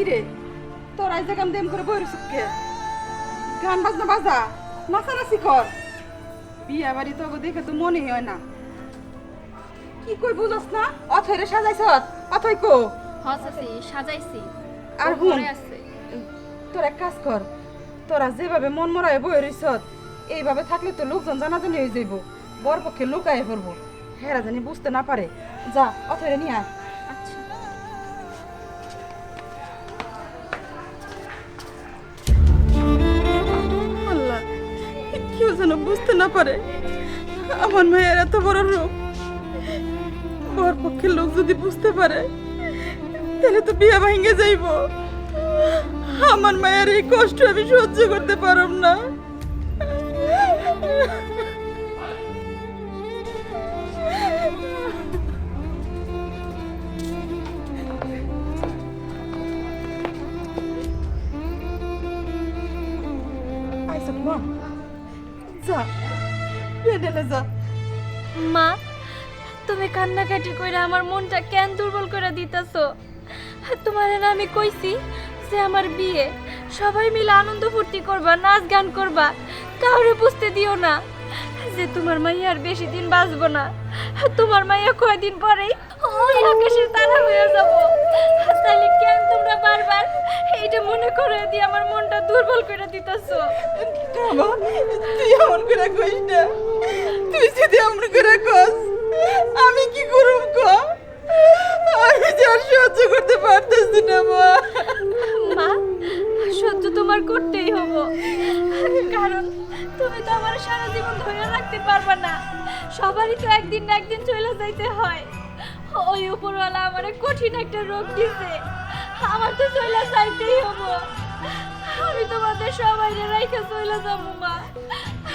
কি রে তোর আইজা কাম দেম করে বইরে সুখে গান বাজনা বাজা নাচানাচি কর। বিয়া বাড়ি তো দেখে তো মনে হয় না। কি কই বুঝস না? অথরে সাজাইছ? অথই কো? হসাছি সাজাইছি। আর হুন। আছে। তোর এক কাজ কর তোরা যেভাবে মন মরায় বই রইছ এইভাবে থাকলে তো লোকজন জানাজানি হয়ে যাইব। বর পক্ষে লুকায় পড়ব। হেরা জানি বুঝতে না পারে। যা অথরে নিয়ে আয়। যেন বুঝতে না পারে। আমার মায়ের এত বড় রূপ বর পক্ষের লোক যদি বুঝতে পারে, তাহলে তো বিয়ে ভেঙে যাইব। আমার মায়ের এই কষ্ট আমি সহ্য করতে পারব না। যা মা, তুমি কান্নাকাটি করে আমার মনটা কেন দুর্বল করে দিতেছো? তোমার না আমি কইছি যে আমার বিয়ে সবাই মিলে আনন্দ ফুর্তি করবা, নাচ গান করবা, কাউরে বুঝতে দিও না। যে তোমার মাইয়া আর বেশি দিন বাঁচবো না। তোমার মাইয়া কয়দিন পরেই ওই আকাশের তারা হয়ে যাব। তাহলে কেন তোমরা বারবার এইটা মনে করে দিয়ে আমার মনটা দুর্বল করে দিতেছো? তুই এমন করে কইস না। তুই যদি এমন করে কস আমি কি করব ক? আমি যে আর সহ্য করতে পারতেছি না মা। মা সহ্য তোমার করতেই হব। কারণ তুমি তো আমার সারা জীবন ধরে রাখতে পারবে না। সবারই তো একদিন না একদিন চলে যাইতে হয়। ওই উপরওয়ালা আমার কঠিন একটা রোগ দিছে। আমার তো চলে যাইতেই হব। আমি তোমাদের সবাই রাইখে চলে যাব মা।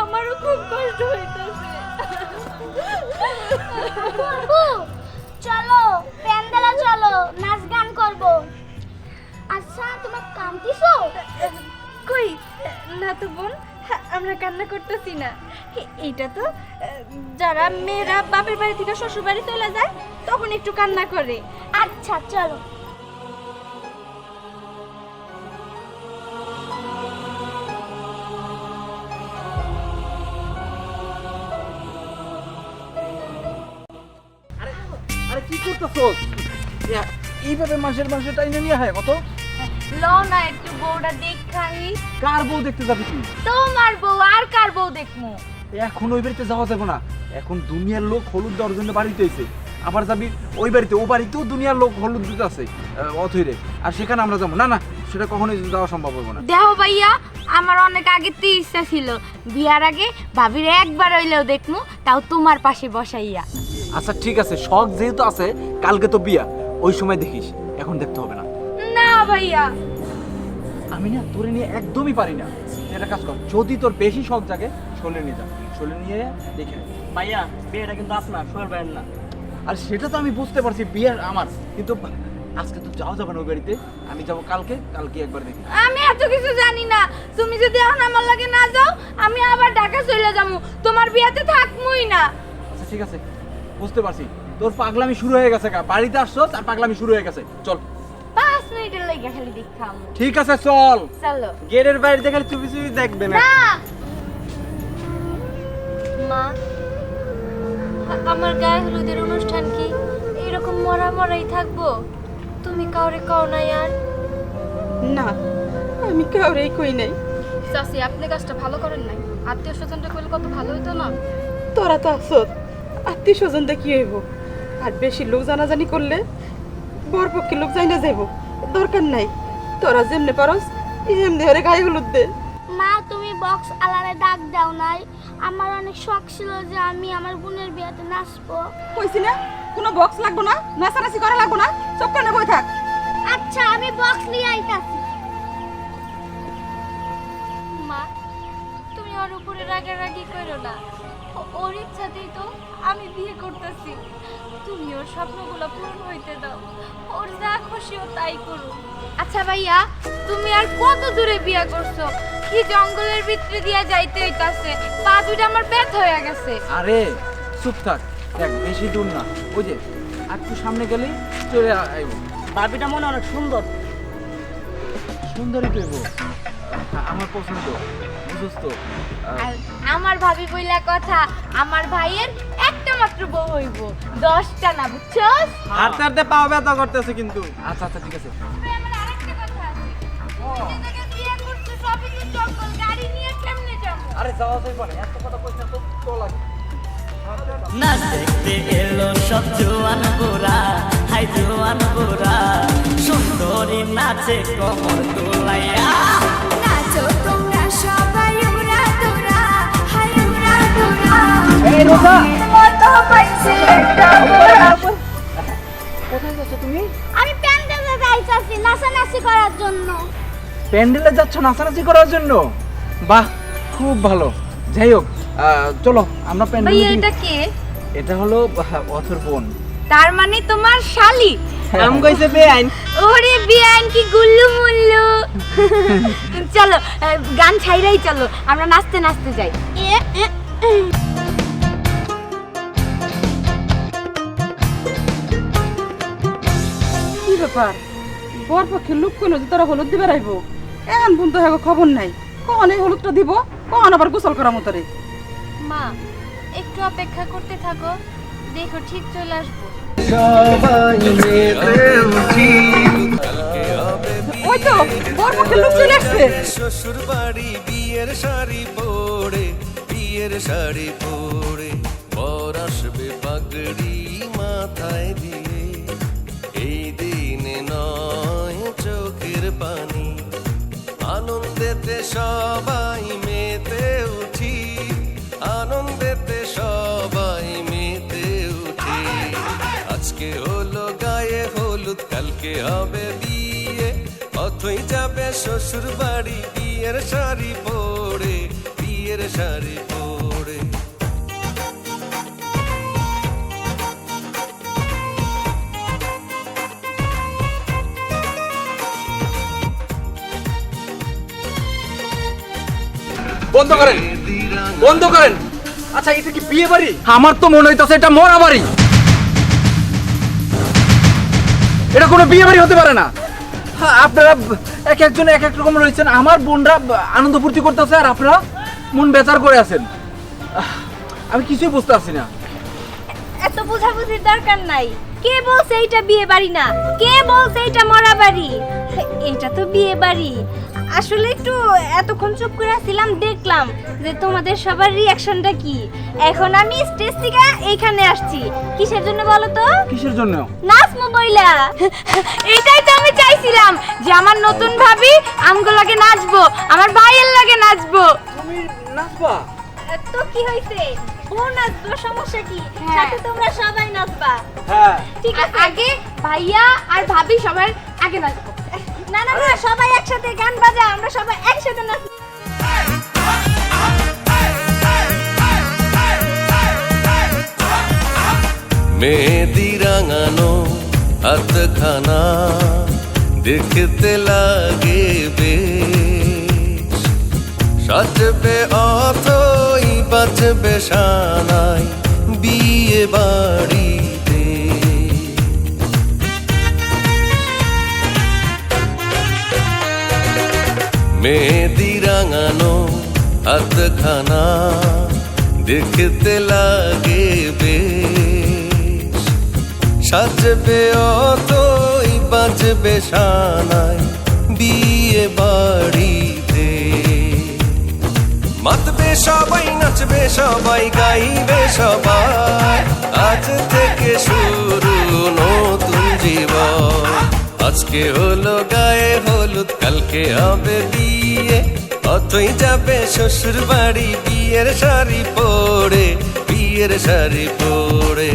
আমারও খুব কষ্ট হইতেছে। চলো প্যান্ডেলে চলো নাচ গান করব। আচ্ছা তোমার কামতিছো কই? না তো বোন আমরা কান্না করতেছি না। এইটা তো যারা মেয়েরা বাপের বাড়ি থেকে শ্বশুর বাড়ি চলে যায়, তখন একটু কান্না করে। আচ্ছা চলো। আরে কি করতেছস এইভাবে মাসের মাসে টাইনে নিয়ে হয় কত না একটু বউটা দেখাই। কার বউ দেখতে যাবি তুই? তোমার বউ আর কার বউ দেখমু? এখন ওই বাড়িতে যাওয়া যাবে না। এখন দুনিয়ার লোক হলুদ দেওয়ার জন্য বাড়িতে এসে আবার যাবি ওই বাড়িতে ও বাড়িতেও দুনিয়ার লোক হলুদ দিতে আছে অথইরে আর সেখানে আমরা যাব। না না সেটা কখনোই যাওয়া সম্ভব হবে না। দেহ ভাইয়া আমার অনেক আগে তো ইচ্ছা ছিল। বিয়ার আগে ভাবির একবার হইলেও দেখমু তাও তোমার পাশে বসাইয়া। আচ্ছা ঠিক আছে শখ যেহেতু আছে কালকে তো বিয়া। ওই সময় দেখিস এখন দেখতে হবে না। ভাইয়া। আমি না তোরে নিয়ে একদমই পারি না। কাজ কর যদি তোর বেশি শখ জাগে নিয়ে যা। নিয়ে দেখে ভাইয়া বিয়েটা কিন্তু আপনার ভাইয়ের না। আর সেটা তো আমি বুঝতে পারছি বিয়ে আমার। কিন্তু আজকে তো যাওয়া যাবে না ওই বাড়িতে। আমি যাব কালকে কালকে একবার দেখি আমি এত কিছু জানি না। তুমি যদি এখন আমার লাগে না যাও আমি আবার ঢাকা চলে যাব। তোমার বিয়াতে থাকমুই না। আচ্ছা ঠিক আছে। বুঝতে পারছি। তোর পাগলামি শুরু হয়ে গেছে বাড়িতে আসছো আর পাগলামি শুরু হয়ে গেছে। চল। মিনিটের লেগে খালি দেখাম ঠিক আছে চল। চলো। গেটের বাইরে দেখে চুপি চুপি দেখবে না। না! মা আমার গায়ে হলুদের অনুষ্ঠান কি? এরকম মরা মরাই থাকব? তুমি কাউরে কও নাই আর? না আমি কাউরেই কই নাই। চাষি আপনি কাজটা ভালো করেন নাই। আত্মীয় স্বজনটা করলে কত ভালো হতো না? তোরা তো আসত আত্মীয় স্বজনটা কি হইব? আর বেশি লোক জানাজানি করলে বর পক্ষে লোক যাই না যাইব। দরকার নাই। তোরা যেমনে পারস এমনি হরে গায়ে হলুদ দে। মা তুমি বক্স আলারে ডাক দাও নাই। আমার অনেক শখ ছিল যে আমি আমার বোনের বিয়াতে নাচবো। কইছি না কোনো বক্স লাগবো না নাচানাচি করা লাগবো না চুপ করে বই থাক। আচ্ছা আমি বক্স নিয়ে আইতাছি। মা তুমি ওর উপরে রাগারাগি করো না। ওর ইচ্ছাতেই তো আমি বিয়ে করতেছি। তুমি ওর স্বপ্নগুলো পূরণ হইতে দাও। ওর যা খুশি ও তাই করুক। আচ্ছা ভাইয়া তুমি আর কত দূরে বিয়া করছ? কি জঙ্গলের ভিতরে দিয়া যাইতে হইতাছে? পা দুইটা আমার ব্যথ হয়ে গেছে। আরে চুপ থাক। দেখ বেশি দূর না। ওই যে আর একটু সামনে গেলেই চলে আইব। ভাবিটা মনে হয় অনেক সুন্দর। সুন্দরী কইব আমার পছন্দ বুঝছ? তো আর আমার ভাবি বইলা কথা আমার ভাইয়ের একটা মাত্র বউ হইব। দশটা না বুঝছস হাঁটতে হাঁটতে পাও ব্যথা করতেছে কিন্তু। আচ্ছা আচ্ছা ঠিক আছে। আমার আরেকটা কথা আছে। যে জায়গায় বিয়ে করছে সবই তো জঙ্গল গাড়ি নিয়ে কেমনে যাব? আরে যাওয়া যাইব না এত কথা কইছ তো তো লাগে। না দেখতে এলো সব জোয়ান গোরা হাই জোয়ান গোরা সুন্দরী নাচে কমর তোলাইয়া। কোথায় যাচ্ছ তুমি? আমি প্যান্ডেলে যাইতাছি নাচানাচি করার জন্য। প্যান্ডেলে যাচ্ছ নাচানাচি করার জন্য? বাহ খুব ভালো। যাই হোক চলো আমরা প্যান্ডেলে এটা কে? এটা হলো অথর বোন। তার মানে তোমার শালি? আম কইছে বেআইন। ওরে বিয়ান কি গুল্লু মুল্লু। চলো গান ছাইরাই চলো আমরা নাচতে নাচতে যাই। ব্যাপার? বর পক্ষে লোক কইল যে তারা হলুদ দিবে রাইব। এখন পর্যন্ত হ্যাঁ খবর নাই। কখন এই হলুদটা দিব? কখন আবার গোসল করা মতরে মা একটু অপেক্ষা করতে থাকো। দেখো ঠিক চলে আসব। ওই তো বর পক্ষে লোক চলে আসছে। শ্বশুর বাড়ি বিয়ের শাড়ি পরে বিয়ের শাড়ি পরে বর আসবে পাগড়ি মাথায় দিয়ে। আনন্দেতে সবাই মেতে উঠি। আনন্দেতে সবাই মেতে উঠি। আজকে হলো গায়ে হলুদ, কালকে হবে বিয়ে। অথই যাবে শ্বশুর বাড়ি বিয়ের শাড়ি পরে, বিয়ের শাড়ি পরে। বন্ধ করেন। বন্ধ করেন। আচ্ছা এটা কি বিয়ে বাড়ি? আমার তো মনে হইতাছে এটা মরা বাড়ি। এটা কোনো বিয়ে বাড়ি হতে পারে না। হ্যাঁ, আপনারা এক একজন এক এক রকম রয়েছেন। আমার বোনরা আনন্দ ফুর্তি করতেছে আর আপনারা মন বেচার করে আছেন। আমি কিছুই বুঝতে পারছি না। এত বোঝাবুঝির দরকার নাই। কে বলছে এইটা বিয়ে বাড়ি না? কে বলছে এইটা মরা বাড়ি? এটা তো বিয়ে বাড়ি। আসলে একটু এতক্ষণ চুপ করে ছিলাম দেখলাম যে তোমাদের সবার রিয়াকশনটা কি। এখন আমি স্টেজ থেকে এইখানে আসছি। কিসের জন্য বলো তো? কিসের জন্য? নাচমো বইলা এইটাই তো আমি চাইছিলাম যে আমার নতুন ভাবি আমগো লাগে নাচবো আমার ভাইয়ের লাগে নাচবো। তুমি নাচবা? তো কি হইছে? ও নাচবো সমস্যা কি? হ্যাঁ। সাথে তোমরা সবাই নাচবা। হ্যাঁ। ঠিক আছে। আগে ভাইয়া আর ভাবি সবার আগে নাচবো। না না না, সবাই একসাথে গান বাজা আমরা সবাই একসাথে নাচ মেহেদি রাঙানো দেখতে লাগে সাজবে অথই বাজবে সানাই বিয়ে বাড়িতে মেহেদি রাঙানো হাতখানা দেখতে লাগে বেশ সাজবে অতই বাজবে সানাই বিয়ে বাড়িতে মাতবে সবাই নাচবে সবাই গাইবে সবাই আজ থেকে শুরু নতুন জীবন। আজকে হলো গায়ে হলুদ, কালকে হবে বিয়ে অতই যাবে শ্বশুর বাড়ি বিয়ের শাড়ি পরে বিয়ের শাড়ি পরে।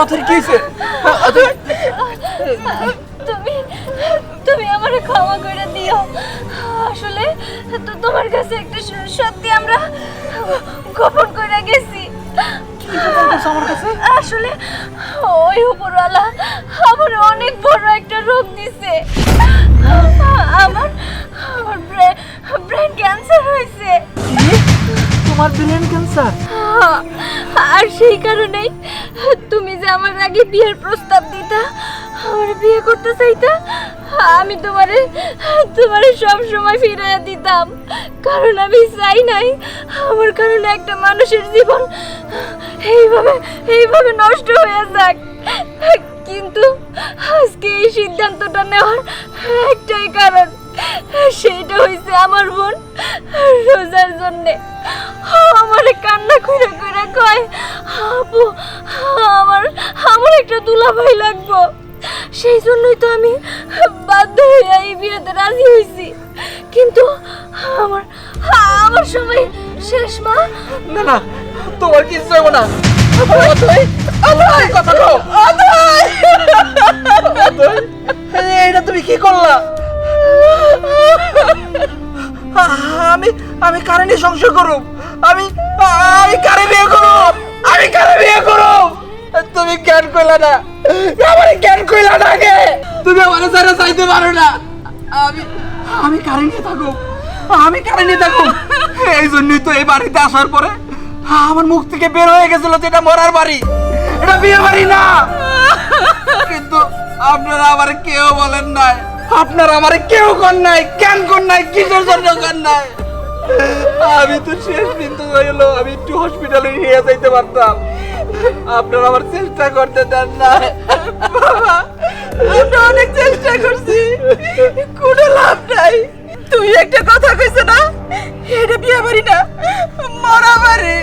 ও অথই কি হয়েছে? তুমি তুমি আমারে ক্ষমা করে দিও। আসলে তো তোমার কাছে একটা সত্যি আমরা গোপন করে গেছি। আসলে ওই উপরওয়ালা আমার অনেক বড় একটা রোগ দিছে। আমার আমার ব্রেন ক্যান্সার হয়েছে। তোমার ব্রেন ক্যান্সার? আর সেই কারণেই তুমি যে আমার আগে বিয়ের প্রস্তাব দিতা, আমার বিয়ে করতে চাইতা, আমি তোমারে তোমারে সব সময় ফিরিয়ে দিতাম। কারণ আমি চাই নাই আমার কারণে একটা মানুষের জীবন এইভাবে এইভাবে নষ্ট হয়ে যাক। কিন্তু আজকে এই সিদ্ধান্তটা নেওয়ার একটাই কারণ। সেটা হয়েছে আমার বোন রোজার জন্যে। আমার কান্না করে করে কয় আপু আমার আমার একটা দুলাভাই লাগবো। সেই জন্যই তো আমি বাধ্য হয়ে এই বিয়েতে রাজি হয়েছি কিন্তু আমার আমার সময় শেষ মা। না না তোমার কিছু হবে না। কথা এইটা তুমি কি করলা? আমি আমি কারে নিয়ে সংসার করুম আমি আমি কারে বিয়ে করুম আমি কারে বিয়ে করুম তুমি কেন কইলা না। আমার কেন কইলা না কে তুমি আমার সারা চাইতে পারো না। আমি আমি কারে নিয়ে থাকুম আমি কারে নিয়ে থাকুম এই জন্যই তো এই বাড়িতে আসার পরে আমার মুখ থেকে বের হয়ে গেছিল যে এটা মরার বাড়ি। এটা বিয়ে বাড়ি না। কিন্তু আপনারা আমার কেউ বলেন নাই। আপনারা আমার কেউ কর নাই, কেন কর নাই, কিসের জন্য কর নাই? আমি তো শেষ কিন্তু হইল, আমি একটু হসপিটালে নিয়ে যাইতে পারতাম। আপনারা আমার চেষ্টা করতে দেন না। আমরা অনেক চেষ্টা করছি। কোনো লাভ নাই। তুই একটা কথা কইছ না? এটা বিয়ে বাড়ি না, মরা বাড়ি।